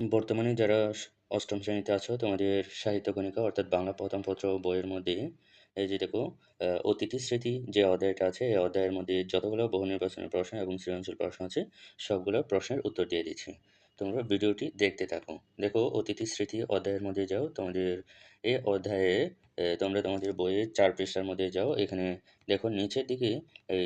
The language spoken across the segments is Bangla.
বর্তমানে যারা অষ্টম শ্রেণীতে আছো, তোমাদের সাহিত্য গণিকা অর্থাৎ বাংলা প্রথম পত্র বইয়ের মধ্যে, এই যে দেখো অতিথি স্মৃতি যে অধ্যায়টা আছে, এই অধ্যায়ের মধ্যে যতগুলো বহু নির্বাচনের প্রশ্ন এবং সৃজনশীল প্রশ্ন আছে, সবগুলো প্রশ্নের উত্তর দিয়ে দিচ্ছি। তোমরা ভিডিওটি দেখতে থাকো। দেখো অতিথি স্মৃতি অধ্যায়ের মধ্যে যাও তোমাদের এই অধ্যায়ে তোমরা তোমাদের বইয়ের চার পৃষ্ঠার মধ্যে যাও। এখানে দেখো নিচের দিকে এই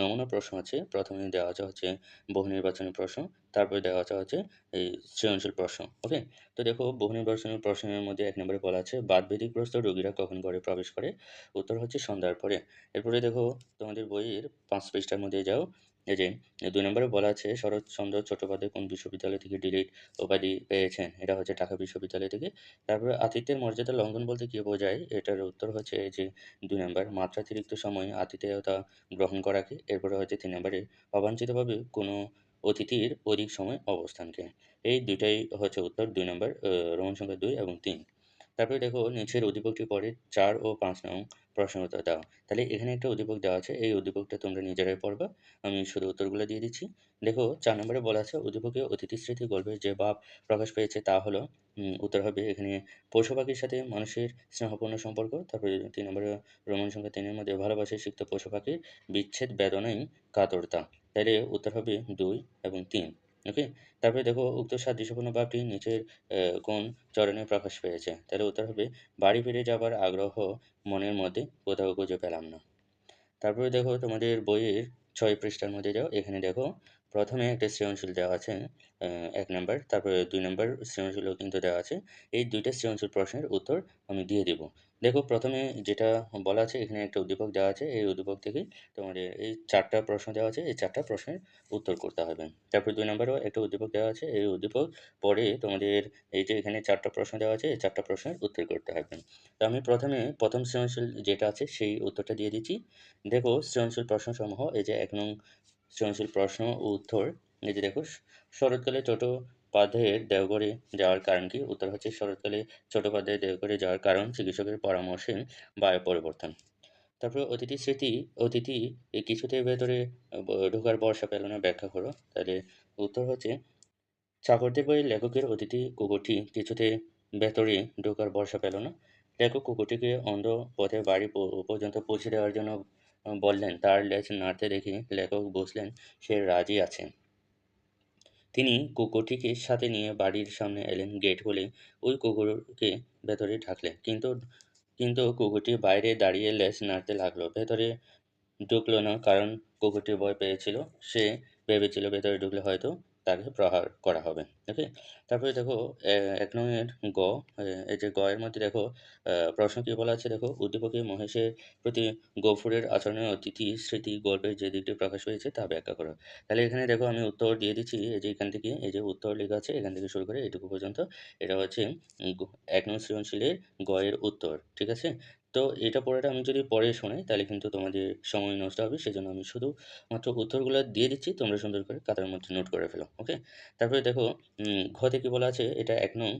নমুনা প্রশ্ন আছে। প্রথমে দেওয়া আছে হচ্ছে বহু নির্বাচনী প্রশ্ন, তারপরে দেওয়া আছে হচ্ছে এই সৃজনশীল প্রশ্ন। ওকে? তো দেখো বহু নির্বাচনী প্রশ্নের মধ্যে এক নম্বরে বলা আছে বাতবিধিগ্রস্ত রোগীরা কখন ঘরে প্রবেশ করে? উত্তর হচ্ছে সন্ধ্যার পরে। এরপরে দেখো তোমাদের বইয়ের পাঁচ পৃষ্ঠার মধ্যে যাও। যে ২ নম্বরে বলা আছে, শরৎচন্দ্র চট্টোপাধ্যায় কোন বিশ্ববিদ্যালয় থেকে ডিলিট উপাধি পেয়েছেন? এটা হচ্ছে ঢাকা বিশ্ববিদ্যালয় থেকে। তারপরে আতিথ্যের মর্যাদা লঙ্ঘন বলতে কী বোঝায়? এটার উত্তর হচ্ছে যে, দুই নম্বর, মাত্রাতিরিক্ত সময়ে আতিথেয়তা গ্রহণ করাকে। এরপরে হচ্ছে তিন নম্বরে, অবাঞ্ছিতভাবে কোনো অতিথির অধিক সময় অবস্থানকে। এই ২ টাই হচ্ছে উত্তর, দুই নম্বর রোমান সংখ্যা দুই এবং ৩। তারপরে দেখো নিচের উদ্দীপকটির পরে চার ও পাঁচ নং উত্তর দাও। তাহলে এখানে একটা উদ্দীপক দেওয়া আছে। এই উদ্দীপকটা তোমরা নিজেরাই পড়বা। আমি শুধু উত্তরগুলো দিয়ে দিচ্ছি। দেখো চার নম্বরে বলা আছে উদ্দীপকে অতিথি স্মৃতি গল্পের যে ভাব প্রকাশ পেয়েছে তা হলো উত্তর হবে এখানে পশু পাখির সাথে মানুষের স্নেহপূর্ণ সম্পর্ক। তারপরে তিন নম্বরে রোমান সংখ্যা ৩ এর মধ্যে ভালোবাসায় সিক্ত পশু পাখির বিচ্ছেদ বেদনাই কাতরতা। তাহলে উত্তর হবে দুই এবং ৩। ওকে? তারপরে দেখো, উক্ত সাদৃশ্যপূর্ণ ভাবটি নিচের কোন চরণে প্রকাশ পেয়েছে? তাহলে উত্তর হবে, বাড়ি ফিরে যাবার আগ্রহ মনের মধ্যে কোথাও খুঁজে পেলাম না। তারপরে দেখো, তোমাদের বইয়ের ছয় পৃষ্ঠার মধ্যে যাও। এখানে দেখো প্রথমে একটা সৃজনশীল দেওয়া আছে এক ১ নাম্বার, তারপরে ২ নাম্বার সৃজনশীলও কিন্তু দেওয়া আছে। এই ২ টা সৃজনশীল প্রশ্নের উত্তর আমি দিয়ে দেব। দেখো প্রথমে যেটা বলা আছে এখানে একটা উদ্দীপক দেওয়া আছে। এই উদ্দীপক থেকে তোমাদের এই চারটা প্রশ্ন দেওয়া আছে। এই চারটা প্রশ্নের উত্তর করতে হবে। তারপরে ২ নাম্বারেও একটা উদ্দীপক দেওয়া আছে। এই উদ্দীপক পরে তোমাদের এই যে এখানে চারটা প্রশ্ন দেওয়া আছে, এই চারটা প্রশ্নের উত্তর করতে হবে। তো আমি প্রথমে প্রথম সৃজনশীল যেটা আছে সেই উত্তরটা দিয়ে দিচ্ছি। দেখো সৃজনশীল প্রশ্নসমূহ এই যে এক নং সৃজনশীল প্রশ্ন ও উত্তর এই যে দেখো শরৎকালে চট্টোপাধ্যায়ের দেওঘরে যাওয়ার কারণ কি? উত্তর হচ্ছে শরৎকালে চট্টোপাধ্যায়ের দেওঘরে যাওয়ার কারণ চিকিৎসকের পরামর্শে বায়ু পরিবর্তন। তারপরে অতিথি স্মৃতি, অতিথি এ কিছুতেই ভেতরে ঢোকার ভরসা পেল না ব্যাখ্যা করো। তাহলে উত্তর হচ্ছে চাকরদের বইয়ের লেখকের অতিথি কুকুরটি কিছুতে ভেতরে ঢোকার ভরসা পেল না। লেখক কুকুরটিকে অন্ধ পথে বাড়ি পর্যন্ত পৌঁছে দেওয়ার জন্য বললেন। তার লেজ নাড়তে দেখে লেখক বসলেন, সে রাজি আছে। তিনি কুকুরটিকে সাথে নিয়ে বাড়ির সামনে এলেন। গেট হলে ওই কুকুরকে ভেতরে ঢাকলেন কিন্তু কিন্তু কুকুরটি বাইরে দাঁড়িয়ে লেজ নাড়তে লাগল ভেতরে ঢুকলো না কারণ কুকুরটি ভয় পেয়েছিল। সে ভেবেছিল ভেতরে ঢুকলে হয়তো তাকে প্রহার করা হবে। ওকে? তারপরে দেখো, এ ১ নং এর গ এই যে গ এর মধ্যে দেখো প্রশ্ন কি বলা আছে দেখো, উদ্দীপকে মহেশের প্রতি গফুরের আচরণের অতিথি স্মৃতি গল্পের যে দিকটি প্রকাশ হয়েছে তা ব্যাখ্যা করো। তাহলে এখানে দেখো, আমি উত্তর দিয়ে দিচ্ছি, এই যে এখান থেকে, এই যে উত্তর লেখা আছে, এখান থেকে শুরু করে এটুকু পর্যন্ত। এটা হচ্ছে উম গ ১ নং সৃজনশীলের গ এর উত্তর। ঠিক আছে? তো এটা পড়াটা আমি যদি পরে শোনাই, তাহলে কিন্তু তোমাদের সময় নষ্ট হবে। সেজন্য আমি শুধু মাত্র উত্তরগুলা দিয়ে দিচ্ছি। তোমরা সুন্দর করে খাতার মধ্যে নোট করে ফেলো। ওকে? তারপরে দেখো ঘতে কি বলা আছে এটা এক নং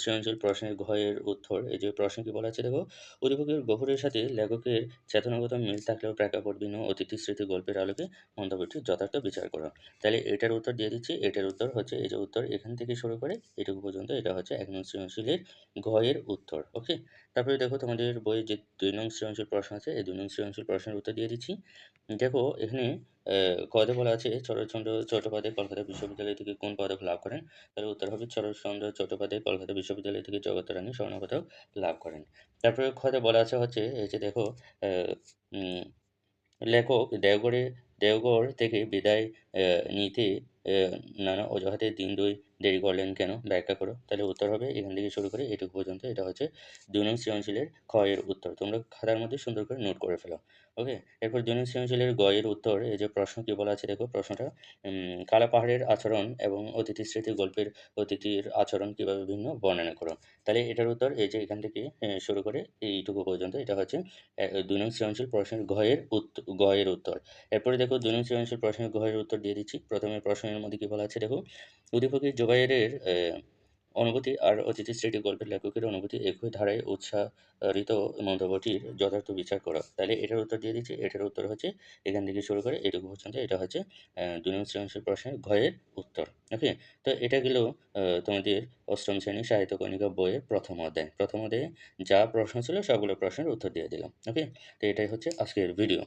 সৃজনশীল প্রশ্নের ঘ এর উত্তর। এই যে প্রশ্ন কি বলা আছে দেখো উদ্দীপকের গফুরের সাথে লেখকের চেতনাগত মিল থাকলেও প্রেক্ষাপট ভিন্ন অতিথি স্মৃতি, গল্পের আলোকে মন্তব্যটি যথার্থ বিচার করো। তাহলে এটার উত্তর দিয়ে দিচ্ছি। এটার উত্তর হচ্ছে, এই যে উত্তর এখান থেকে শুরু করে এটুকু পর্যন্ত, এটা হচ্ছে ১ নং সৃজনশীলের ঘয়ের উত্তর। ওকে? তারপরে দেখো তোমাদের বইয়ে যে দুই নং সৃজনশীল প্রশ্ন আছে, এই দুই নং সৃজনশীল প্রশ্নের উত্তর দিয়ে দিচ্ছি। দেখো এখানে কতে বলা আছে শরৎচন্দ্র চট্টোপাধ্যায় কলকাতা বিশ্ববিদ্যালয় থেকে কোন পদক লাভ করেন? তাহলে উত্তর হবে শরৎচন্দ্র চট্টোপাধ্যায় কলকাতা বিশ্ববিদ্যালয় থেকে জগত্তারিণী স্বর্ণ পদক লাভ করেন। তারপরে খতে বলা আছে হচ্ছে, এই যে দেখো লেখক দেওঘরে দেওঘর থেকে বিদায় নিতে নানা অজুহাতে দিন ২ দেরি করলেন কেন? ব্যাখ্যা করো। তাহলে উত্তর হবে এখান থেকে শুরু করে এটুকু পর্যন্ত। এটা হচ্ছে ২ নং সৃজনশীলের এর উত্তর। তোমরা খাতার মধ্যে সুন্দর করে নোট করে ফেলো। ওকে? এরপর ২ নং সৃজনশীলের গ এর উত্তর এই যে প্রশ্ন কি বলা আছে দেখো, প্রশ্নটা কালা পাহাড়ের আচরণ এবং অতিথি স্মৃতি গল্পের অতিথির আচরণ কীভাবে ভিন্ন বর্ণনা করো। তাহলে এটার উত্তর এই যে এখান থেকে শুরু করে এইটুকু পর্যন্ত। এটা হচ্ছে ২ নং সৃজনশীল প্রশ্নের ঘ এর উত, গ এর উত্তর। এরপরে দেখো ২ নং সৃজনশীল প্রশ্নের ঘ এর উত্তর দিয়ে দিচ্ছি। প্রথমে প্রশ্নের মধ্যে কি বলা আছে দেখো উদ্দীপকে জুবাইরের অ্যা অনুভূতি আর অতিথি স্মৃতি গল্পের লেখকের অনুভূতি একই ধারায় উৎসারিত মন্তব্যটির যথার্থ বিচার করা। তাহলে এটার উত্তর দিয়ে দিচ্ছি। এটার উত্তর হচ্ছে, এখান থেকে শুরু করে এটুকু পর্যন্ত এটা হচ্ছে নম্বর সৃজনশীল প্রশ্নের ঘয়ের উত্তর। ওকে? তো এটা গেল তোমাদের অষ্টম শ্রেণি সাহিত্য কণিকা বইয়ের প্রথম অধ্যায়। প্রথম অধ্যায়ে যা প্রশ্ন ছিল সবগুলো প্রশ্নের উত্তর দিয়ে দিলাম। ওকে? তো এটাই হচ্ছে আজকের ভিডিও